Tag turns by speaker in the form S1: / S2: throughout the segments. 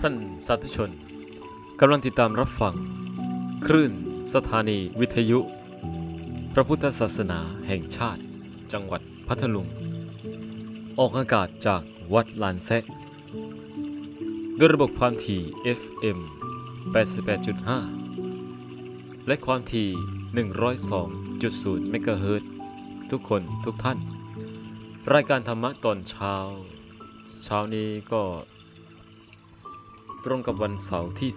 S1: ท่านสาธุชนกำลังติดตามรับฟัง คลื่นสถานีวิทยุ พระพุทธศาสนาแห่งชาติ จังหวัดพัทลุง ออกอากาศจากวัดลานแซะด้วยระบบความถี่ FM 88.5 และความถี่ 102.0เมกะเฮิรตทุกคนทุกท่าน รายการธรรมะตอนเช้า เช้านี้ก็ ตรงกับวันเสาร์ที่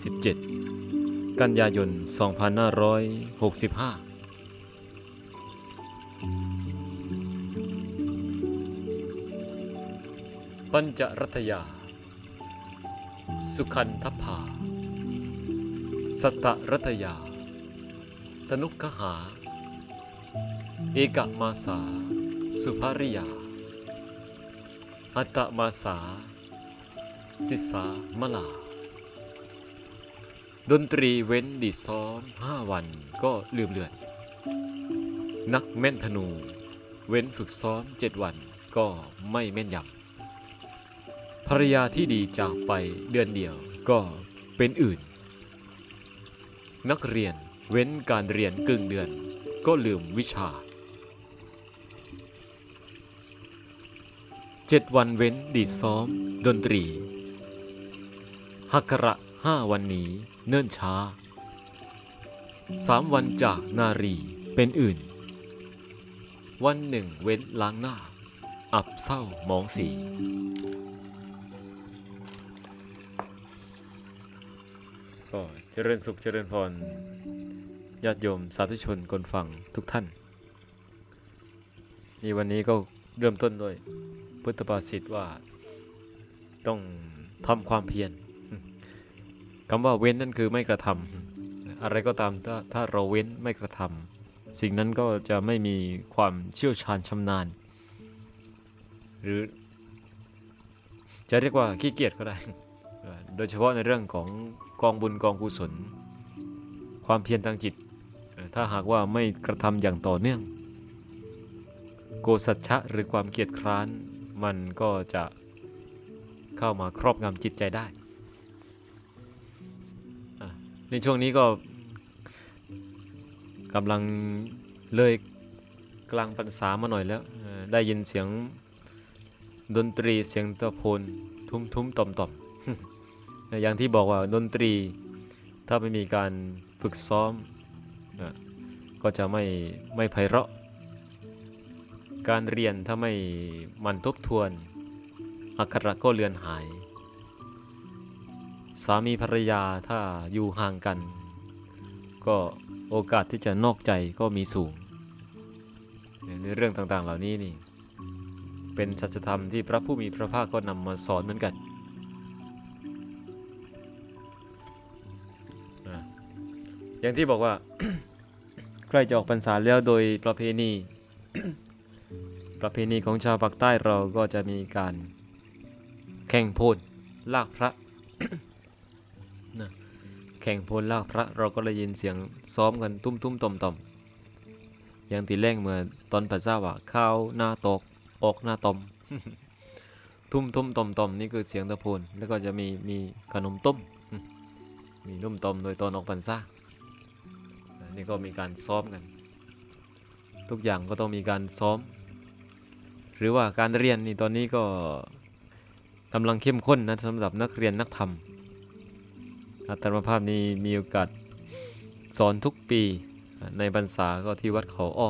S1: 17 กันยายน 2565ปัญจรัตยา สุขันทภา สตตรัตยา ตนุกหา เอกมาสา สุภาริยา อัตตมาสา สิสามลา ดนตรีเว้นดีซ้อมห้าวันก็ลืมเลือน นักแม่นธนู เว้นฝึกซ้อมเจ็ดวันก็ไม่แม่นยำภรรยาที่ดีจากไปเดือนเดียวก็เป็นอื่น นักเรียนเว้นการเรียนกึ่งเดือนก็ลืมวิชา เจ็ดวันเว้นดีซ้อม ดนตรีหักกระห้าวันนี้เนิ่นช้าสามวันจากนารีเป็นอื่น วันหนึ่งเว้นล้างหน้า อับเศร้ามองสี ก็เจริญสุขเจริญพรญาติโยมสาธุชนคนฟังทุกท่าน นี่วันนี้ก็เริ่มต้นด้วย พุทธภาษิตว่าต้องทำความเพียรคำว่าเว้นนั่นคือไม่กระทำอะไรก็ตามถ้าถ้าเราเว้นไม่กระทำสิ่งนั้นก็จะไม่มีความเชี่ยวชาญชำนาญ หรือจะเรียกว่าขี้เกียจก็ได้ โดยเฉพาะในเรื่องของกองบุญกองกุศล ความเพียรทางจิต ถ้าหากว่าไม่กระทำอย่างต่อเนื่อง โกสัจฉะหรือความเกียจคร้าน มันก็จะเข้ามาครอบงำจิตใจได้ ในช่วงนี้ก็กำลังเลยกลางพรรษามาหน่อยแล้ว ได้ยินเสียงดนตรีเสียงตะโพนทุ้มทุ้มๆต่อมต่อมๆอย่างที่บอกว่าดนตรีถ้าไม่มีการฝึกซ้อม ก็จะไม่ไม่ไพเราะ การเรียนถ้าไม่มันทบทวน อักขระก็เลือนหาย สามีภรรยาถ้าอยู่ห่างกัน ก็โอกาสที่จะนอกใจก็มีสูง ในเรื่องต่างๆเหล่านี้นี่ เป็นสัจธรรมที่พระผู้มีพระภาคก็นำมาสอนเหมือนกันอะอย่างที่บอกว่า ใกล้จะออกพรรษาแล้วโดยประเพณี ประเพณีของชาวปากใต้เราก็จะมีการแข่งโพลลากพระนะแข่งโพลลากพระเราก็เลยยินเสียงซ้อมกันตุ้มตุ้มต่อมต่อมอย่างตีแรงเมื่อตอนพระเจ้าว่าข้าวหน้าตกออกหน้าตอมทุ่มทุ่มต่อมต่อมนี่คือเสียงตะโพนแล้วก็จะมีมีขนมต้ม มีนุ่มต้มโดยตอนออกพรรษานี่ก็มีการซ้อมกัน ทุกอย่างก็ต้องมีการซ้อม หรือว่าการเรียนนี่ตอนนี้ก็กำลังเข้มข้นนะสำหรับนักเรียนนักธรรมอาตมาภาพนี้มีโอกาสสอนทุกปีในพรรษาก็ที่วัดเขาอ้อ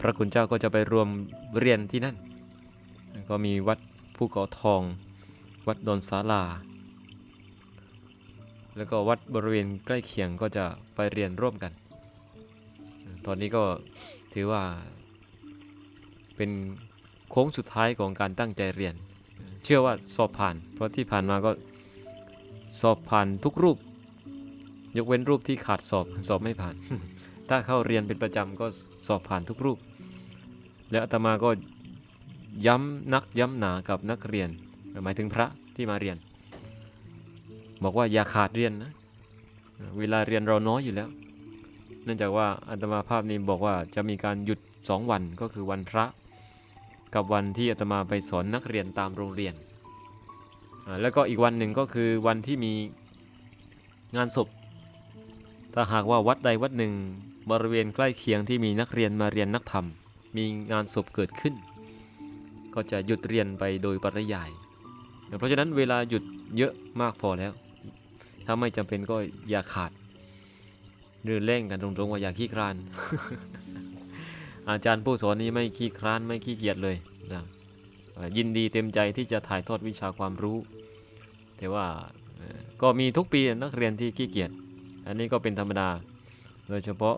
S1: พระคุณเจ้าก็จะไปรวมเรียนที่นั่น ก็มีวัดภูเขาทอง วัดดอนศาลา แล้วก็วัดบริเวณใกล้เคียงก็จะไปเรียนร่วมกัน ตอนนี้ก็ถือว่า เป็นโค้งสุดท้ายของการตั้งใจเรียน เชื่อว่าสอบผ่าน เพราะที่ผ่านมาก็สอบผ่านทุกรูป ยกเว้นรูปที่ขาดสอบสอบไม่ผ่าน ถ้าเข้าเรียนเป็นประจำก็สอบผ่านทุกรูป แล้วอาตมาก็ย้ำนักย้ำหนากับนักเรียน หมายถึงพระที่มาเรียน บอกว่าอย่าขาดเรียนนะ เวลาเรียนเราน้อยอยู่แล้ว เนื่องจากว่าอาตมาภาพนี้บอกว่าจะมีการหยุด 2 วันก็คือวันพระ กับวันที่อาตมาไปสอนนักเรียนตามโรงเรียนอ่าแล้วก็อีกวันหนึ่งก็คือวันที่มีงานศพ ถ้าหากว่าวัดใดวัดหนึ่งบริเวณใกล้เคียงที่มีนักเรียนมาเรียนนักธรรม มีงานศพเกิดขึ้น ก็จะหยุดเรียนไปโดยปริยาย เพราะฉะนั้นเวลาหยุดเยอะมากพอแล้ว ถ้าไม่จำเป็นก็อย่าขาดหรือเร่งกันตรงๆว่าอย่าขี้คราน อาจารย์ผู้สอนนี้ไม่ขี้คร้านไม่ขี้เกียจเลยนะยินดีเต็มใจที่จะถ่ายทอดวิชาความรู้ แต่ว่าก็มีทุกปีนักเรียนที่ขี้เกียจ อันนี้ก็เป็นธรรมดา โดยเฉพาะ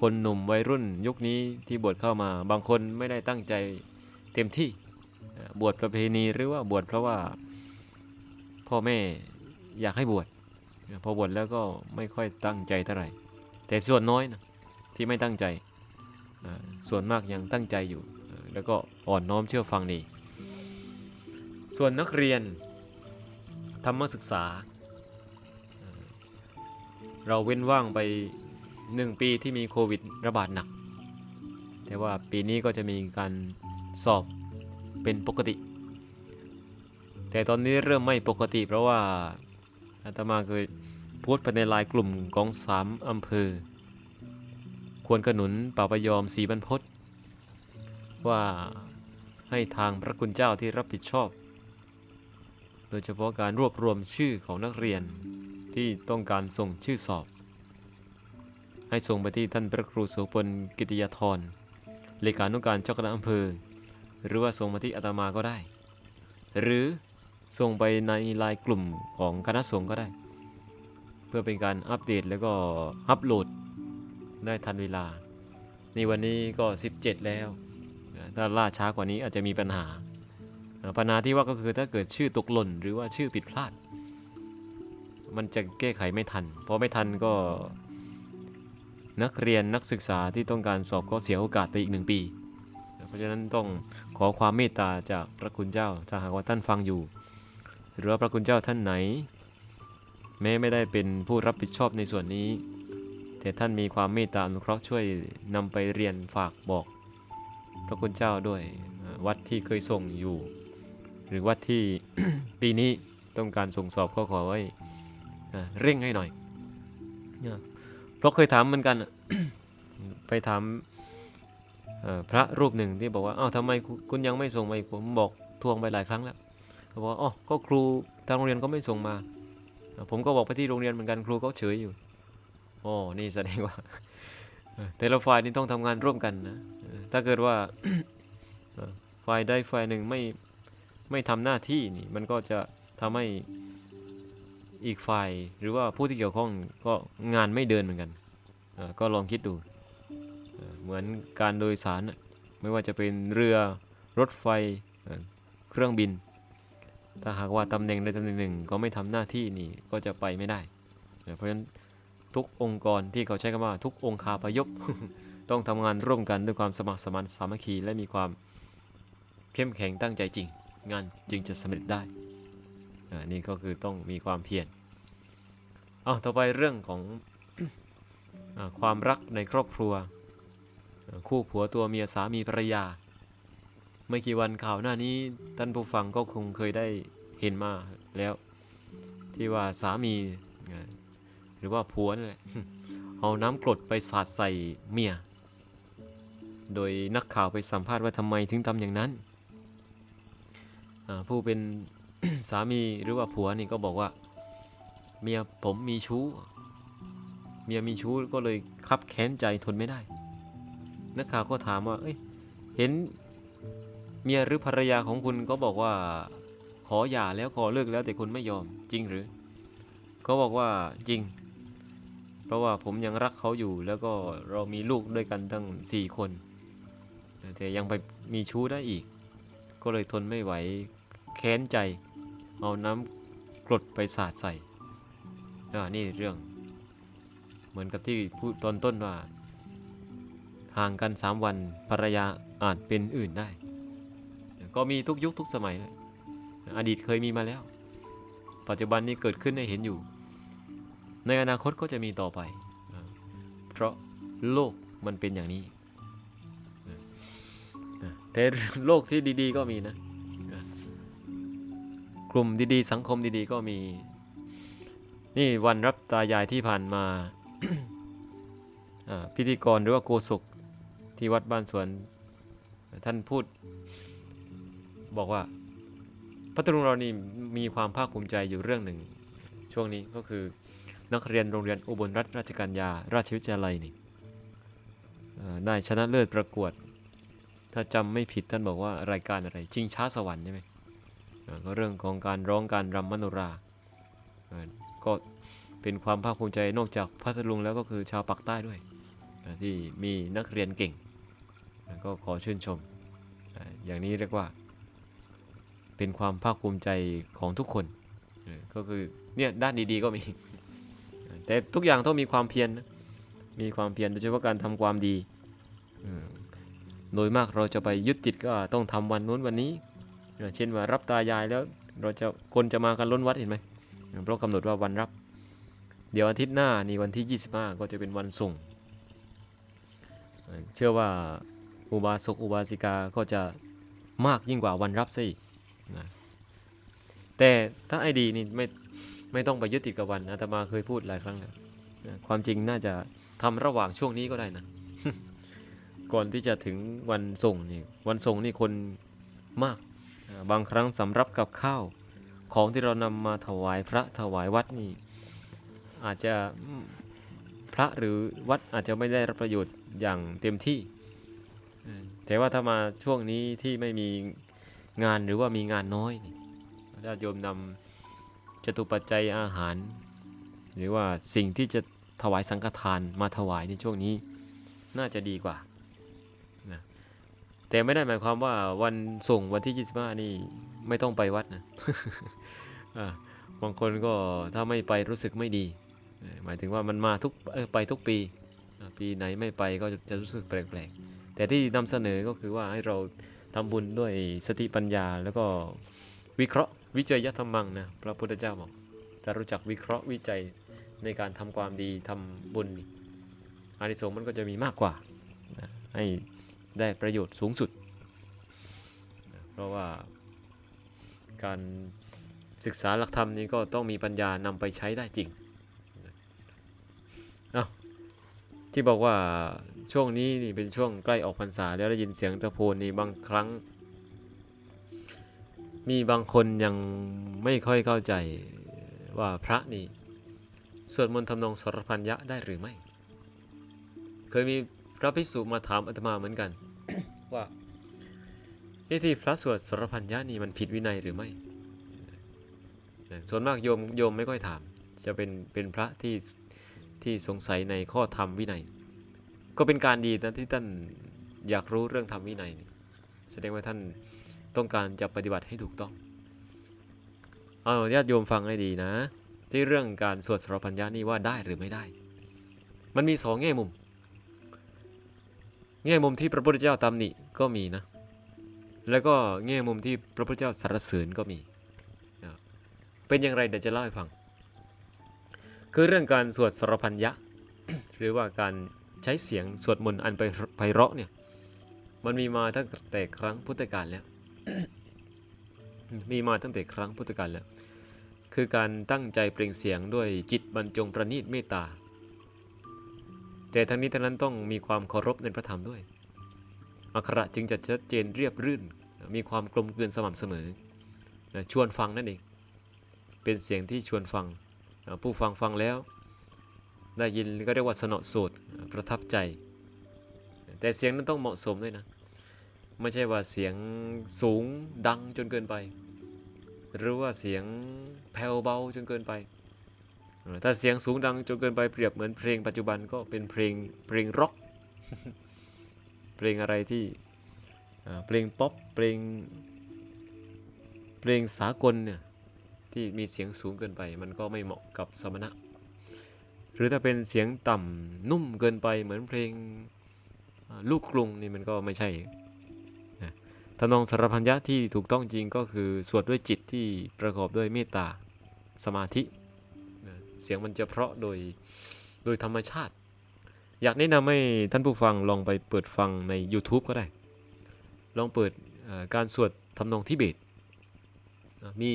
S1: คนหนุ่มวัยรุ่นยุคนี้ที่บวชเข้ามา บางคนไม่ได้ตั้งใจเต็มที่ บวชประเพณีหรือว่าบวชเพราะว่าพ่อแม่อยากให้บวช พอบวชแล้วก็ไม่ค่อยตั้งใจเท่าไหร่ แต่ส่วนน้อยนะที่ไม่ตั้งใจ ส่วนมากยังตั้งใจอยู่ แล้วก็อ่อนน้อมเชื่อฟังดี ส่วนนักเรียน ธรรมศึกษา เราเว้นว่างไป 1 ปีที่มีโควิดระบาดหนัก แต่ว่าปีนี้ก็จะมีการสอบเป็นปกติ แต่ตอนนี้เริ่มไม่ปกติเพราะว่าอาตมาเคยโพสต์ไปในลน์กลุ่มของสามอำเภอ ควรขนุนป่าประยอมสีบรรพตว่าให้ทางพระคุณเจ้าที่รับผิดชอบ โดยเฉพาะการรวบรวมชื่อของนักเรียนที่ต้องการส่งชื่อสอบ ให้ส่งไปที่ท่านพระครูโสพลกิติยาธรเลขานุการเจ้าคณะอำเภอ หรือว่าส่งมาที่อาตมาก็ได้ หรือส่งไปในไลน์กลุ่มของคณะสงฆ์ก็ได้ เพื่อเป็นการอัปเดตแล้วก็อัปโหลด ได้ทันเวลา นี่วันนี้ก็ 17 แล้ว ถ้าล่าช้ากว่านี้อาจจะมีปัญหา ปัญหาที่ว่าก็คือถ้าเกิดชื่อตกหล่นหรือว่าชื่อผิดพลาด มันจะแก้ไขไม่ทัน เพราะไม่ทันก็นักเรียนนักศึกษาที่ต้องการสอบก็เสียโอกาสไปอีกหนึ่งปี เพราะฉะนั้นต้องขอความเมตตาจากพระคุณเจ้า ถ้าหากว่าท่านฟังอยู่ หรือว่าพระคุณเจ้าท่านไหน แม้ไม่ได้เป็นผู้รับผิดชอบในส่วนนี้ แต่ท่านมีความเมตตาอนุเคราะห์ช่วยนำไปเรียนฝากบอก พระคุณเจ้าด้วยวัดที่เคยส่งอยู่ หรือวัดที่ปีนี้ต้องการส่งสอบก็ขอไว้เร่งให้หน่อยเพราะเคยถามเหมือนกันไปถามพระรูปหนึ่งที่บอกว่าอ้าวทำไมคุณยังไม่ส่งมาอีกผมบอกทวงไปหลายครั้งแล้วเขาบอกว่าอ๋อก็ครูทางโรงเรียนก็ไม่ส่งมา ผมก็บอกไปที่โรงเรียนเหมือนกันครูก็เฉยอยู่ อ๋อนี่แสดงว่าแต่ละฝ่ายนี่ต้องทำงานร่วมกันนะถ้าเกิดว่าฝ่ายใดฝ่ายหนึ่งไม่ไม่ทำหน้าที่นี่มันก็จะทำให้อีกฝ่ายหรือว่าผู้ที่เกี่ยวข้องก็งานไม่เดินเหมือนกัน ก็ลองคิดดูเหมือนการโดยสาร ไม่ว่าจะเป็นเรือรถไฟเครื่องบิน ถ้าหากว่าตำแหน่งใดตำแหน่งหนึ่งก็ไม่ทำหน้าที่นี่ก็จะไปไม่ได้ เพราะฉะนั้น ทุกองค์กรที่เขาใช้คำว่าทุกองคาพยพต้องทำงานร่วมกันด้วยความสมัครสมานสามัคคีและมีความเข้มแข็งตั้งใจจริง งานจึงจะสำเร็จได้อ่านี่ก็คือต้องมีความเพียรเอาต่อไปเรื่องของอความรักในครอบครัว คู่ผัวตัวเมียสามีภรรยา ไม่กี่วันข่าวหน้านี้ท่านผู้ฟังก็คงเคยได้เห็นมาแล้วที่ว่าสามี หรือว่าผัวนั่นแหละเอาน้ำกรดไปสาดใส่เมีย โดยนักข่าวไปสัมภาษณ์ว่าทำไมถึงทำอย่างนั้น ผู้เป็นสามีหรือว่าผัวนี่ก็บอกว่า เมียผมมีชู้ เมียมีชู้ก็เลยคับแค้นใจทนไม่ได้ นักข่าวก็ถามว่า เอ้ย เห็นเมียหรือภรรยาของคุณก็บอกว่าขอหย่าแล้วขอเลิกแล้วแต่คุณไม่ยอมจริงหรือเขาบอกว่าจริง เพราะว่าผมยังรักเขาอยู่แล้วก็เรามีลูกด้วยกันตั้งสี่คน แต่ยังไปมีชู้ได้อีก ก็เลยทนไม่ไหวแค้นใจ เอาน้ำกรดไปสาดใส่นี่เรื่อง เหมือนกับที่พูดตอนต้นว่า ห่างกัน 3 วันภรรยาอาจเป็นอื่นได้ ก็มีทุกยุคทุกสมัยเลยอดีตเคยมีมาแล้ว ปัจจุบันนี้เกิดขึ้นให้เห็นอยู่ ในอนาคตก็จะมีต่อไป เพราะโลกมันเป็นอย่างนี้แต่โลกที่ดี ๆ ก็มีนะ กลุ่มดีๆ สังคมดีๆ ก็มี นี่วันรับตายายที่ผ่านมาอ่าพิธีกรหรือว่าโกศกที่วัดบ้านสวน ท่านพูด บอกว่าพัทลุงเรานี่มีความภาคภูมิใจอยู่เรื่องหนึ่ง ช่วงนี้ก็คือ นักเรียนโรงเรียนอุบลรัฐราชกัญญาราชวิทยาลัยนี่ได้ชนะเลิศประกวด ถ้าจำไม่ผิดท่านบอกว่ารายการอะไรชิงช้าสวรรค์ใช่ไหมก็เรื่องของการร้องการรำมโนราก็เป็นความภาคภูมิใจนอกจากพัทลุงแล้วก็คือชาวปักใต้ด้วย ที่มีนักเรียนเก่ง ก็ขอชื่นชม อย่างนี้เรียกว่า เป็นความภาคภูมิใจของทุกคน ก็คือเนี่ยด้านดีๆก็มี แต่ทุกอย่างต้องมีความเพียรมีความเพียรโดยเฉพาะการทำความดีโดยมากเราจะไปยึดติดก็ต้องทำวันนู้นวันนี้ เช่นว่ารับตายายแล้วเราจะคนจะมากันล้นวัดเห็นไหมเพราะกำหนดว่าวันรับ เดี๋ยวอาทิตย์หน้านี่วันที่ 25 ก็จะเป็นวันส่งเออเชื่อว่าอุบาสกอุบาสิกาก็จะมากยิ่งกว่าวันรับซะอีกนะแต่ถ้าไอดีนี่ไม่ ไม่ต้องไปยึดติดกับวันอาตมาเคยพูดหลายครั้งแล้วนะความจริงน่าจะทำระหว่างช่วงนี้ก็ได้นะ ก่อนที่จะถึงวันส่งนี่วันส่งนี่คนมาก บางครั้งสำรับกับข้าวของที่เรานำมาถวายพระถวายวัดนี่อาจจะพระหรือวัดอาจจะไม่ได้รับประโยชน์อย่างเต็มที่ แต่ว่าถ้ามาช่วงนี้ที่ไม่มีงานหรือว่ามีงานน้อยนี่ญาติโยมนำ จตุปัจจัยอาหาร หรือว่าสิ่งที่จะถวายสังฆทานมาถวายในช่วงนี้น่าจะดีกว่านะแต่ไม่ได้หมายความว่าวันส่งวันที่ 25 นี่ไม่ต้องไปวัดนะบางคนก็ถ้าไม่ไปรู้สึกไม่ดี หมายถึงว่ามันมาทุกออไปทุกปี ปีไหนไม่ไปก็จะจะรู้สึกแปลกๆ แต่ที่นำเสนอก็คือว่าให้เราทำบุญด้วยสติปัญญาแล้วก็วิเคราะห์ วิจัยธรรมังนะพระพุทธเจ้าบอกถ้ารู้จักวิเคราะห์วิจัยในการทำความดีทำบุญอานิสงส์มันก็จะมีมากกว่านะให้ได้ประโยชน์สูงสุดนะเพราะว่าการศึกษาหลักธรรมนี้ก็ต้องมีปัญญานำไปใช้ได้จริงนะเอ้าที่บอกว่าช่วงนี้นี่เป็นช่วงใกล้ออกพรรษาแล้วได้ยินเสียงตะโพนนี่บางครั้ง มีบางคนยังไม่ค่อยเข้าใจว่าพระนี่สวดมนต์ทำนองสรพันยะได้หรือไม่ เคยมีพระภิกษุมาถามอาตมาเหมือนกัน ว่าเอ๊ะที่พระสวดสรพันยะนี่มันผิดวินัยหรือไม่ ส่วนมากโยมโยมไม่ค่อยถาม จะเป็นเป็นพระที่ที่สงสัยในข้อธรรมวินัย ก็เป็นการดีนะที่ท่านอยากรู้เรื่องธรรมวินัย แสดงว่าท่าน ต้องการจะปฏิบัติให้ถูกต้องเอาญาติโยมฟังให้ดีนะ ที่เรื่องการสวดสรพัญญานี่ว่าได้หรือไม่ได้ มันมีสองแง่มุม แง่มุมที่พระพุทธเจ้าตำหนิก็มีนะ แล้วก็แง่มุมที่พระพุทธเจ้าสรรเสริญก็มี เป็นอย่างไรเดี๋ยวจะเล่าให้ฟัง คือเรื่องการสวดสรพัญญะหรือว่าการใช้เสียงสวดมนต์อันไปไพเราะเนี่ย มันมีมาตั้งแต่ครั้งพุทธกาลแล้ว มีมาตั้งแต่ครั้งพุทธกาลแล้ว คือการตั้งใจเปล่งเสียงด้วยจิตบรรจงประณีตเมตตา แต่ทั้งนี้ทั้งนั้นต้องมีความเคารพในพระธรรมด้วย อักขระจึงจะชัดเจนเรียบรื่น มีความกลมกลืนสม่ำเสมอ ชวนฟังนั่นเอง เป็นเสียงที่ชวนฟัง ผู้ฟังฟังแล้ว ได้ยินก็เรียกว่าสนอโสดประทับใจ แต่เสียงนั้นต้องเหมาะสมด้วยนะ ไม่ใช่ว่าเสียงสูงดังจนเกินไป หรือว่าเสียงแผ่วเบาจนเกินไป ถ้าเสียงสูงดังจนเกินไปเปรียบเหมือนเพลงปัจจุบันก็เป็นเพลงเพลงร็อก เพลงอะไรที่เพลงป๊อปเพลงเพลงสากลเนี่ยที่มีเสียงสูงเกินไป มันก็ไม่เหมาะกับสมณะ หรือถ้าเป็นเสียงต่ำนุ่มเกินไปเหมือนเพลงลูกกรุงนี่มันก็ไม่ใช่ ทำนองสารพันยะที่ถูกต้องจริงก็คือสวดด้วยจิตที่ประกอบด้วยเมตตาสมาธิ เสียงมันจะเพราะโดยโดยธรรมชาติ อยากแนะนำให้ท่านผู้ฟังลองไปเปิดฟังใน YouTube ก็ได้ ลองเปิดการสวดทำนองทิเบต มี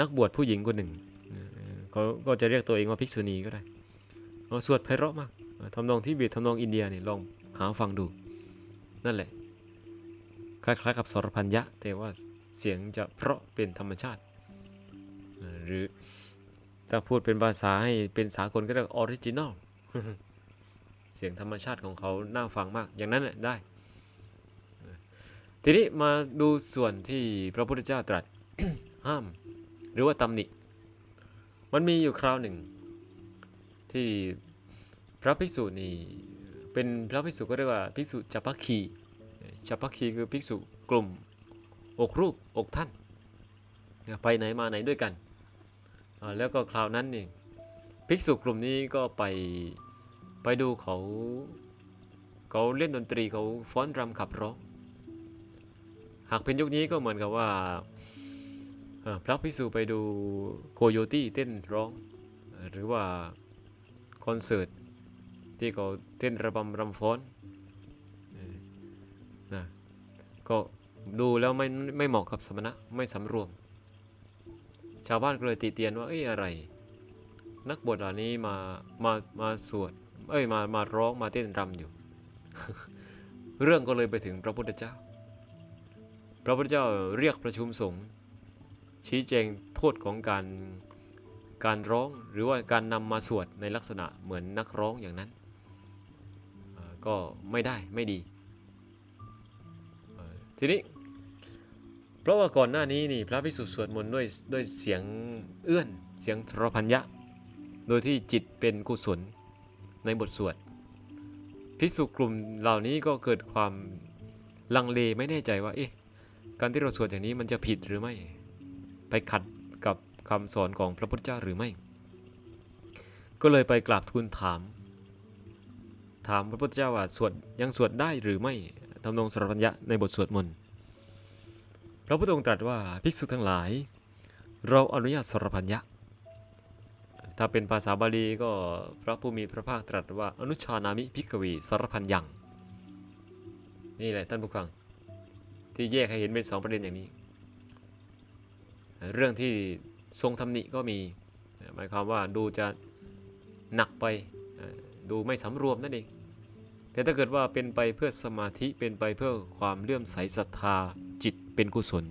S1: นักบวชผู้หญิงคนหนึ่งเขาก็จะเรียกตัวเองว่าภิกษุณีก็ได้สวดไพเราะมากทำนองทิเบตทำนองอินเดียเนี่ยลองหาฟังดูนั่นแหละ คล้ายๆกับสรพันยะแต่ว่าเสียงจะเพราะเป็นธรรมชาติ หรือถ้าพูดเป็นภาษาให้เป็นสากลก็เรียกออริจินอลเสียงธรรมชาติของเขาน่าฟังมาก อย่างนั้นแหละได้ ทีนี้มาดูส่วนที่พระพุทธเจ้าตรัสห้าม หรือว่าตำหนิ มันมีอยู่คราวหนึ่ง ที่พระภิกษุนี่เป็นพระภิกษุก็เรียกว่าภิกษุจัปปคี จัปปคีคือภิกษุกลุ่ม อกรูปอกท่าน ไปไหนมาไหนด้วยกัน แล้วก็คราวนั้นนี่ภิกษุกลุ่มนี้ก็ไปไปดูเขาเขาเล่นดนตรีเขาฟ้อนรำขับร้อง หากเป็นยุคนี้ก็เหมือนกับว่าพระภิกษุไปดูโคโยตี้เต้นร้อง หรือว่าคอนเสิร์ตที่เขาเต้นระบำรำฟ้อน ก็ดูแล้วไม่ไม่เหมาะกับสมณะไม่สำรวม ชาวบ้านก็เลยติเตียนว่าเอ้ยอะไร นักบวชเหล่านี้มามามาสวดเอ้ยมามาร้องมาเต้นรำอยู่ เรื่องก็เลยไปถึงพระพุทธเจ้า พระพุทธเจ้าเรียกประชุมสงฆ์ชี้แจงโทษของการการร้องหรือว่าการนำมาสวดในลักษณะเหมือนนักร้องอย่างนั้น ก็ไม่ได้ไม่ดี ทีนี้ เพราะว่าก่อนหน้านี้นี่พระภิกษุสวดมนต์ด้วยด้วยเสียงเอื้อน เสียงทรพัญญะ โดยที่จิตเป็นกุศลในบทสวดภิกษุกลุ่มเหล่านี้ก็เกิดความลังเลไม่แน่ใจว่าเอ๊ะการที่เราสวดอย่างนี้มันจะผิดหรือไม่ ไปขัดกับคำสอนของพระพุทธเจ้าหรือไม่ ก็เลยไปกราบทูลถาม ถามพระพุทธเจ้าว่าสวดยังสวดได้หรือไม่ ทำนองสรพัญญะในบทสวดมนต์ พระพุทธองค์ตรัสว่าภิกษุทั้งหลาย เราอนุญาตสรพัญญะ ถ้าเป็นภาษาบาลีก็พระผู้มีพระภาคตรัสว่าอนุชานามิพิกวีสรพัญญัง นี่แหละท่านผู้ฟัง ที่แยกให้เห็นเป็นสองประเด็นอย่างนี้ เรื่องที่ทรงทำหนิก็มี หมายความว่าดูจะหนักไป ดูไม่สำรวมนั่นเอง แต่ถ้าเกิดว่าเป็นไปเพื่อสมาธิเป็นไปเพื่อความเลื่อมใสศรัทธาจิตเป็นกุศล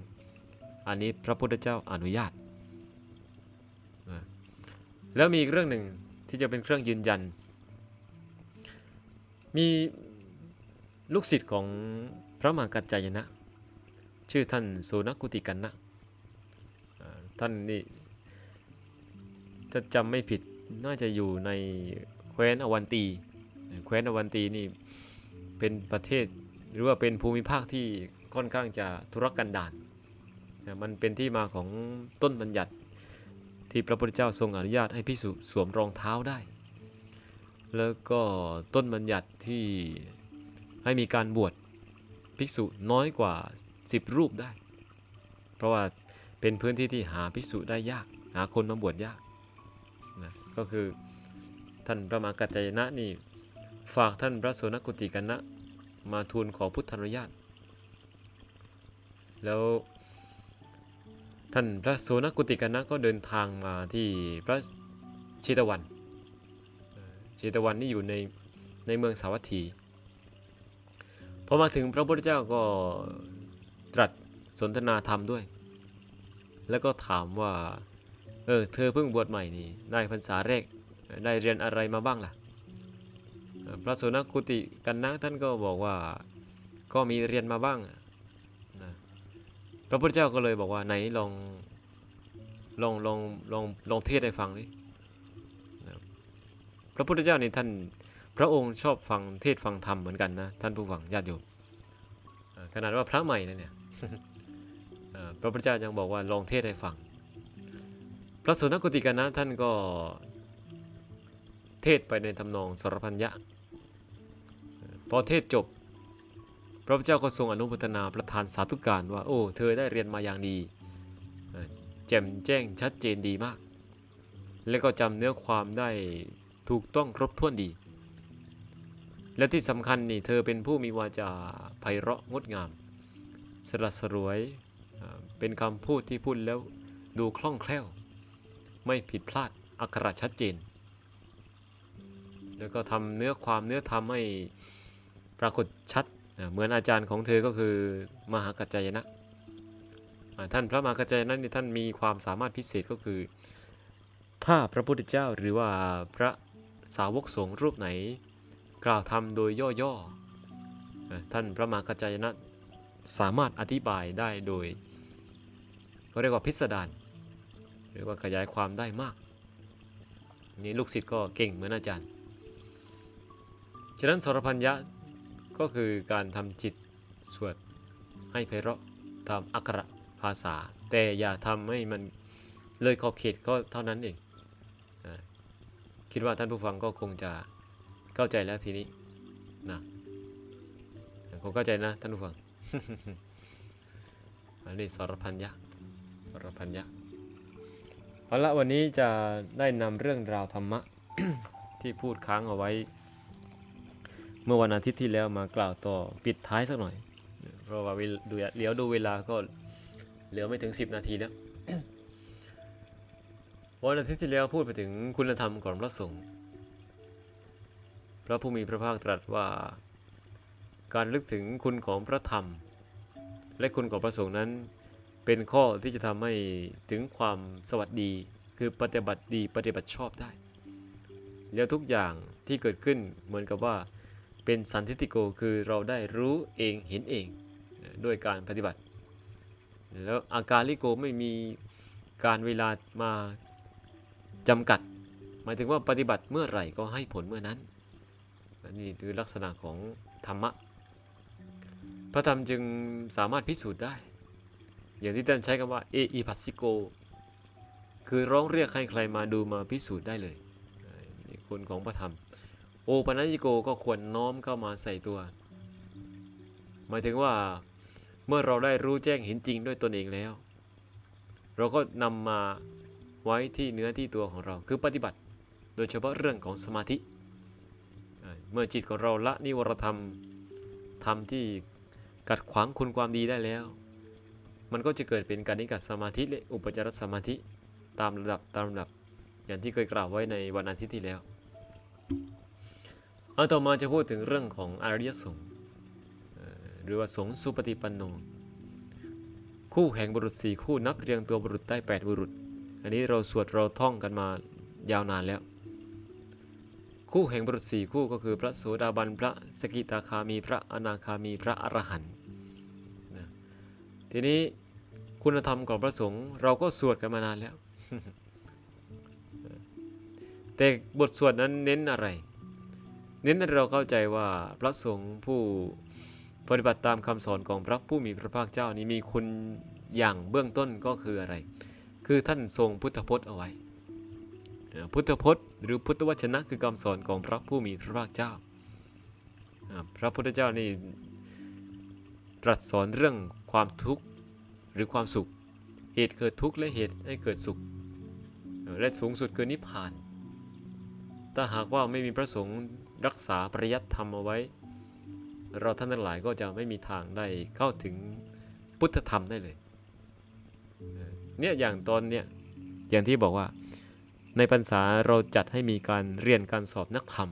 S1: อันนี้พระพุทธเจ้าอนุญาต แล้วมีอีกเรื่องหนึ่งที่จะเป็นเครื่องยืนยัน มีลูกศิษย์ของพระมหากัจจายนะ ชื่อท่านโสนกุติกันนะท่านนี่ถ้าจำไม่ผิดน่าจะอยู่ในแคว้นอวันตี แคว้นอวันตีนี่เป็นประเทศหรือว่าเป็นภูมิภาคที่ค่อนข้างจะทุรกันดารนะมันเป็นที่มาของต้นบัญญัติที่พระพุทธเจ้าทรงอนุญาตให้พิสุสวมรองเท้าได้ แล้วก็ต้นบัญญัติที่ให้มีการบวชภิกษุน้อยกว่า 10 รูปได้ เพราะว่าเป็นพื้นที่ที่หาภิกษุได้ยาก หาคนมาบวชยากนะก็คือท่านพระมหากัจจยนะนี่ ฝากท่านพระโสนกุติกันนะ มาทูลขอพุทธานุญาต แล้วท่านพระโสนกุติกันนะก็เดินทางมาที่พระชิตวันเชิตวันนี่อยู่ในในเมืองสาวัตถีพอมาถึงพระพุทธเจ้าก็ตรัสสนทนาธรรมด้วย แล้วก็ถามว่า เออ เธอเพิ่งบวชใหม่นี่ ได้พรรษาแรก ได้เรียนอะไรมาบ้างล่ะ พระโสนักุติกันนะท่านก็บอกว่าก็มีเรียนมาบ้างนะพระพุทธเจ้าก็เลยบอกว่าไหนลองลองลองลองลองเทศให้ฟังดินะพระพุทธเจ้านี่ท่านพระองค์ชอบฟังเทศฟังธรรมเหมือนกันนะท่านผู้ฟังญาติโยมขนาดว่าพระใหม่นะเนี่ยพระพุทธเจ้ายังบอกว่าลองเทศให้ฟัง พระโสนกุติกันนะท่านก็เทศไปในทำนองสรพัญญะ พอเทศจบ พระพุทธเจ้าก็ทรงอนุโมทนาประทานสาธุการว่า โอ้เธอได้เรียนมาอย่างดีเอ่อแจ่มแจ้งชัดเจนดีมาก และก็จำเนื้อความได้ถูกต้องครบถ้วนดี และที่สำคัญนี่เธอเป็นผู้มีวาจาไพเราะงดงาม สละสรวยเป็นคำพูดที่พูดแล้วดูคล่องแคล่ว ไม่ผิดพลาดอักขระชัดเจน แล้วก็ทำเนื้อความเนื้อธรรมให้ ปรากฏชัดเหมือนอาจารย์ของเธอก็คือมหากัจจายนะท่านพระมหากัจจายนะนี่ท่านมีความสามารถพิเศษก็คือ ถ้าพระพุทธเจ้าหรือว่าพระสาวกสงฆ์รูปไหน กล่าวธรรมโดยย่อๆท่านพระมหากัจจายนะสามารถอธิบายได้โดยเขาเรียกว่าพิสดารหรือว่าขยายความได้มากนี่ลูกศิษย์ก็เก่งเหมือนอาจารย์ ฉะนั้นสรพัญญะ ก็คือการทำจิตสวดให้ไพเราะตามอักขระภาษา แต่อย่าทำให้มันเลยขอบเขตก็เท่านั้นเองอคิดว่าท่านผู้ฟังก็คงจะเข้าใจแล้วทีนี้นะคงเข้าใจนะท่านผู้ฟังอันนี้สรพัญญะสรพัญญะเอาละวันนี้จะได้นำเรื่องราวธรรมะที่พูดค้างเอาไว้ เมื่อวันอาทิตย์ที่แล้วมากล่าวต่อปิดท้ายสักหน่อย เพราะว่าเดูเลี้ยวดูเวลาก็เหลือไม่ถึง 10 นาทีแล้ววันอาทิตย์ที่แล้วพูดไปถึงคุณธรรมก่อนพระสงฆ์พระผู้มีพระภาคตรัสว่า การลึกถึงคุณของพระธรรม และคุณของพระสงฆ์นั้น เป็นข้อที่จะทำให้ถึงความสวัสดีคือปฏิบัติดีปฏิบัติชอบได้ แล้วทุกอย่างที่เกิดขึ้นเหมือนกับว่า เป็นสันทิติโกคือเราได้รู้เองเห็นเองด้วยการปฏิบัติ แล้วอาการลิโกไม่มีการเวลามาจำกัด หมายถึงว่าปฏิบัติเมื่อไหร่ก็ให้ผลเมื่อนั้นนี่คือลักษณะของธรรมะ พระธรรมจึงสามารถพิสูจน์ได้ อย่างที่ท่านใช้คำว่าเออีพัสสิโก คือร้องเรียกใครๆมาดูมาพิสูจน์ได้เลย นี่คุณของพระธรรม โอปัญญิโกก็ควรน้อมเข้ามาใส่ตัว หมายถึงว่าเมื่อเราได้รู้แจ้งเห็นจริงด้วยตนเองแล้ว เราก็นำมาไว้ที่เนื้อที่ตัวของเราคือปฏิบัติ โดยเฉพาะเรื่องของสมาธิ เมื่อจิตของเราละนิวรธรรมธรรมที่กัดขวางคุณความดีได้แล้ว มันก็จะเกิดเป็นการนิกัดสมาธิและอุปจารสมาธิตามระดับตามลำดับ อย่างที่เคยกล่าวไว้ในวันอาทิตย์ที่แล้ว เอาต่อมาจะพูดถึงเรื่องของอริยสงฆ์หรือว่าสงฆ์สุปฏิปันโน คู่แห่งบุรุษสี่คู่นับเรียงตัวบุรุษได้ 8 บุรุษ อันนี้เราสวดเราท่องกันมายาวนานแล้ว คู่แห่งบุรุษสี่คู่ก็คือพระโสดาบันพระสกิตาคามีพระอนาคามีพระอรหันต์ทีนี้คุณธรรมของพระสงฆ์เราก็สวดกันมานานแล้ว แต่บทสวดนั้นเน้นอะไร เน้นให้เราเข้าใจว่าพระสงฆ์ผู้ปฏิบัติตามคำสอนของพระผู้มีพระภาคเจ้านี้มีคุณอย่างเบื้องต้นก็คืออะไร คือท่านทรงพุทธพจน์เอาไว้ พุทธพจน์ หรือพุทธวจนะคือคำสอนของพระผู้มีพระภาคเจ้า พระพุทธเจ้านี่ตรัสสอนเรื่องความทุกข์หรือความสุข เหตุเกิดทุกข์และเหตุให้เกิดสุข และสูงสุดคือนิพพาน ถ้าหากว่าไม่มีพระสงฆ์ รักษาปริยัติธรรมเอาไว้ เราท่านทั้งหลายก็จะไม่มีทางได้เข้าถึงพุทธธรรมได้เลยเนี่ยอย่างตอนเนี่ยอย่างที่บอกว่าในพรรษาเราจัดให้มีการเรียนการสอบนักธรรม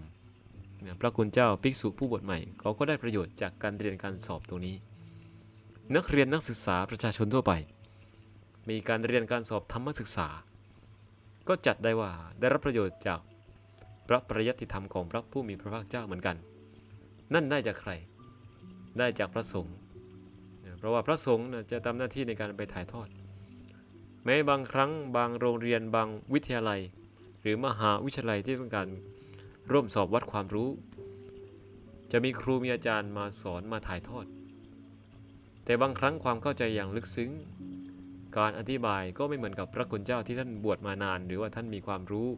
S1: เนี่พระคุณเจ้าภิกษุผู้บวชใหม่เขาก็ได้ประโยชน์จากการเรียนการสอบตรงนี้ นักเรียนนักศึกษาประชาชนทั่วไป มีการเรียนการสอบธรรมศึกษา ก็จัดได้ว่าได้รับประโยชน์จาก พระปริยัติธรรมของพระผู้มีพระภาคเจ้าเหมือนกัน นั่นได้จากใคร ได้จากพระสงฆ์เพราะว่าพระสงฆ์จะทำหน้าที่ในการไปถ่ายทอด แม้บางครั้งบางโรงเรียนบางวิทยาลัย หรือมหาวิทยาลัยที่ต้องการร่วมสอบวัดความรู้ จะมีครูมีอาจารย์มาสอนมาถ่ายทอด แต่บางครั้งความเข้าใจอย่างลึกซึ้ง การอธิบายก็ไม่เหมือนกับพระคุณเจ้าที่ท่านบวชมานาน หรือว่าท่านมีความรู้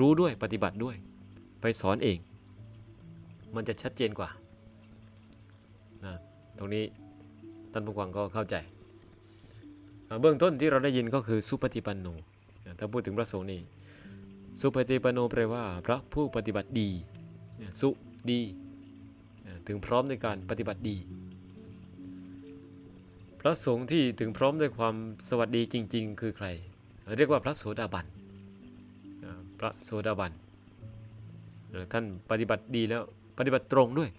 S1: รู้ด้วยปฏิบัติด้วย ไปสอนเอง มันจะชัดเจนกว่านะตรงนี้ท่านผู้ฟังก็เข้าใจ เบื้องต้นที่เราได้ยินก็คือสุปฏิปันโนถ้าพูดถึงพระสงฆ์นี่สุปฏิปันโนแปลว่า พระผู้ปฏิบัติดีสุดีถึงพร้อมในการปฏิบัติดี พระสงฆ์ที่ถึงพร้อมด้วยความสวัสดีจริง ๆ คือใคร เรียกว่าพระโสดาบัน พระโสดาบันเอ่อท่านปฏิบัติดีแล้วปฏิบัติตรงด้วย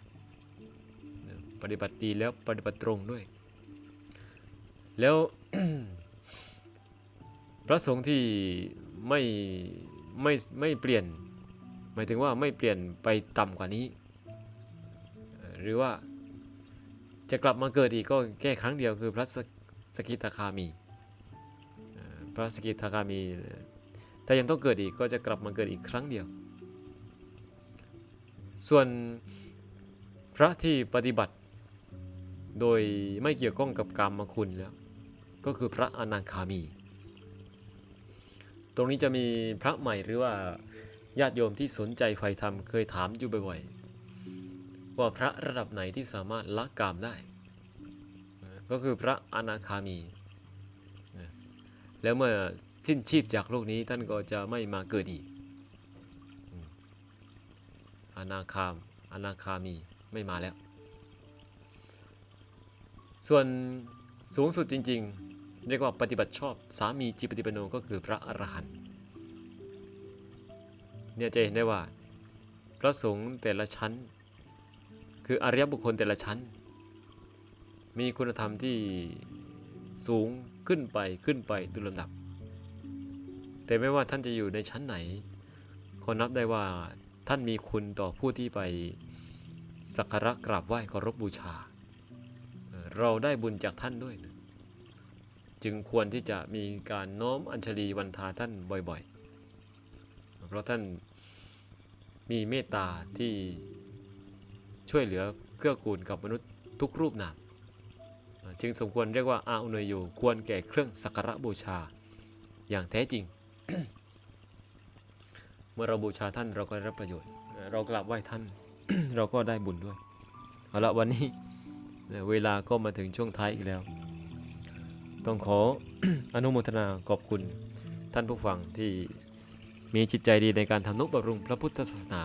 S1: ปฏิบัติดีแล้วปฏิบัติตรงด้วย แล้วพระสงฆ์ที่ไม่ไม่ไม่เปลี่ยน หมายถึงว่าไม่เปลี่ยนไปต่ำกว่านี้ หรือว่าจะกลับมาเกิดอีกก็แค่ครั้งเดียวคือพระสกิทาคามี พระสกิทาคามี เอ่ยังต้องเกิดอีกก็จะกลับมาเกิดอีกครั้งเดียว ส่วนพระที่ปฏิบัติ โดยไม่เกี่ยวข้องกับกรรมคุณแล้ว ก็คือพระอนาคามี ตรงนี้จะมีพระใหม่หรือว่าญาติโยมที่สนใจใฝ่ธรรมเคยถามอยู่บ่อยๆว่าพระระดับไหนที่สามารถละกามได้ ก็คือพระอนาคามี แล้วเมื่อ สิ้นชีพจากโลกนี้ท่านก็จะไม่มาเกิดอีกอนาคามอนาคามีไม่มาแล้ว ส่วนสูงสุดจริง ๆ เรียกว่าปฏิบัติชอบสามีจิปฏิปโนก็คือพระอรหันต์เนี่ยจะเห็นได้ว่าพระสงฆ์แต่ละชั้น คืออริยบุคคลแต่ละชั้น มีคุณธรรมที่สูงขึ้นไปขึ้นไปโดยลำดับ แต่ไม่ว่าท่านจะอยู่ในชั้นไหนก็นับได้ว่าท่านมีคุณต่อผู้ที่ไปสักการะกราบไหว้เคารพบูชา เราได้บุญจากท่านด้วยนะจึงควรที่จะมีการโน้มอัญชลีวันทาท่านบ่อยๆ เพราะท่านมีเมตตาที่ช่วยเหลือเกื้อกูลกับมนุษย์ทุกรูปนามจึงสมควรเรียกว่าอาอุเนยโยควรแก่เครื่องสักการะบูชาอย่างแท้จริง เมื่อเราบูชาท่านเราก็ได้รับประโยชน์ เรากราบไหว้ท่าน เราก็ได้บุญด้วย เอาละวันนี้เวลาก็มาถึงช่วงท้ายอีกแล้ว ต้องขออนุโมทนาขอบคุณท่านผู้ฟังที่มีจิตใจดีในการทำนุบำรุงพระพุทธศาสนา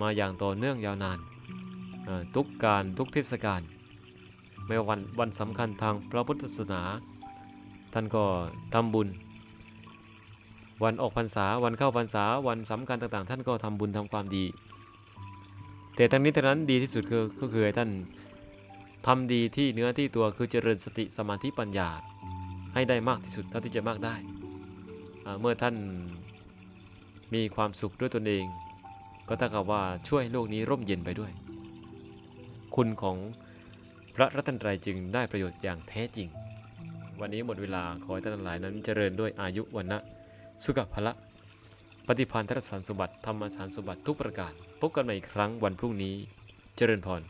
S1: มาอย่างต่อเนื่องยาวนาน ทุกการทุกเทศกาลไม่วันวันสำคัญทางพระพุทธศาสนา ท่านก็ทำบุญ วันออกพรรษาวันเข้าพรรษาวันสำคัญต่างๆ ท่านก็ทำบุญทำความดี แต่ทั้งนี้ทั้งนั้นดีที่สุดคือก็คือให้ท่านทำดีที่เนื้อที่ตัวคือเจริญสติสมาธิปัญญา ให้ได้มากที่สุดเท่าที่จะมากได้ เมื่อท่านมีความสุขด้วยตนเอง ก็เท่ากับว่าช่วยโลกนี้ร่มเย็นไปด้วย คุณของพระรัตนตรัยจึงได้ประโยชน์อย่างแท้จริง วันนี้หมดเวลาขอให้ท่านหลายนั้นเจริญด้วยอายุวันนะ สุขภละ ปฏิพันธ์ทรสารสมบัติธรรมสารสมบัติทุกประการ พบกันใหม่อีกครั้งวันพรุ่งนี้ เจริญพร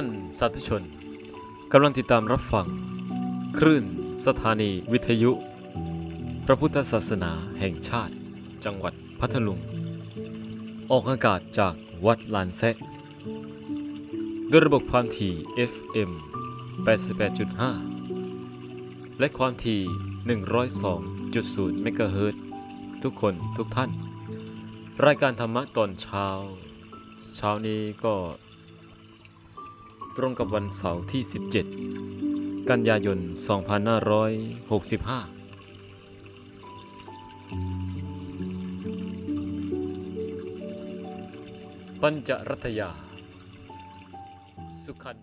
S1: านสาธุชนกำลังติดตามรับฟัง คลื่นสถานีวิทยุ พระพุทธศาสนาแห่งชาติ จังหวัดพัทลุง ออกอากาศจากวัดลานแซะด้วยระบบความถี่ FM 88.5 และความถี่ 102.0 เมกะเฮิรตทุกคนทุกท่าน รายการธรรมะตอนเช้า เช้านี้ก็ รงกับวันเสาร์ที่ 17 กันยายน 2565ปัญจรัตยา สุขัน